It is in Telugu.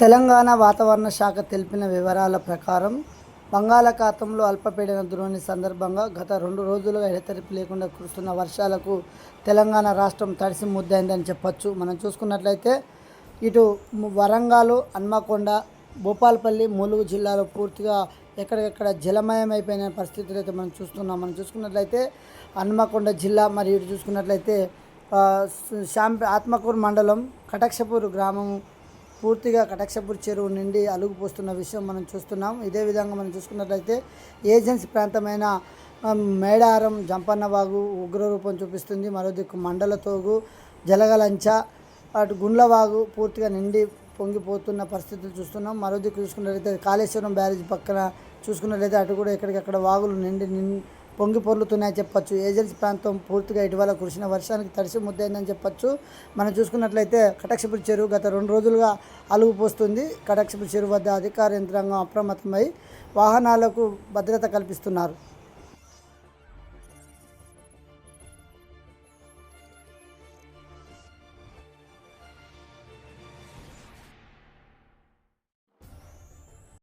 తెలంగాణ వాతావరణ శాఖ తెలిపిన వివరాల ప్రకారం బంగాళాఖాతంలో అల్పపీడన ద్రోణి సందర్భంగా గత రెండు రోజులుగా ఎడతెరిపి లేకుండా కురుస్తున్న వర్షాలకు తెలంగాణ రాష్ట్రం తడిసి ముద్దైందని చెప్పొచ్చు. మనం చూసుకున్నట్లయితే ఇటు వరంగల్ హన్మకొండ భూపాలపల్లి ములుగు జిల్లాలో పూర్తిగా ఎక్కడికెక్కడ జలమయం అయిపోయిన పరిస్థితులు అయితే మనం చూస్తున్నాం. మనం చూసుకున్నట్లయితే హన్మకొండ జిల్లా మరియు ఇటు చూసుకున్నట్లయితే ఆ, శాంప ఆత్మకూరు మండలం కటక్షపూర్ గ్రామం పూర్తిగా కటక్షపూర్ చెరువు నుండి అలుగుపోస్తున్న విషయం మనం చూస్తున్నాం. ఇదే విధంగా మనం చూసుకున్నట్లయితే ఏజెన్సీ ప్రాంతమైన మేడారం జంపన్నవాగు ఉగ్రరూపం చూపిస్తుంది. మరో దిక్కు జలగలంచ అటు గుండ్లవాగు పూర్తిగా నిండి పొంగిపోతున్న పరిస్థితులు చూస్తున్నాం. మరోదిక్కు చూసుకున్నట్లయితే కాళేశ్వరం బ్యారేజ్ పక్కన చూసుకున్నట్లయితే అటు కూడా ఎక్కడికక్కడ వాగులు నిండి పొంగి పొర్లుతున్నాయని చెప్పొచ్చు. ఏజెన్సీ ప్రాంతం పూర్తిగా ఇటీవల కురిసిన వర్షానికి తడిసి ముద్దైందని చెప్పొచ్చు. మనం చూసుకున్నట్లయితే కటక్షపురి చెరువు గత రెండు రోజులుగా అలుగు పోస్తుంది. కటక్షపురి చెరువు వద్ద అధికార యంత్రాంగం అప్రమత్తమై వాహనాలకు భద్రత కల్పిస్తున్నారు.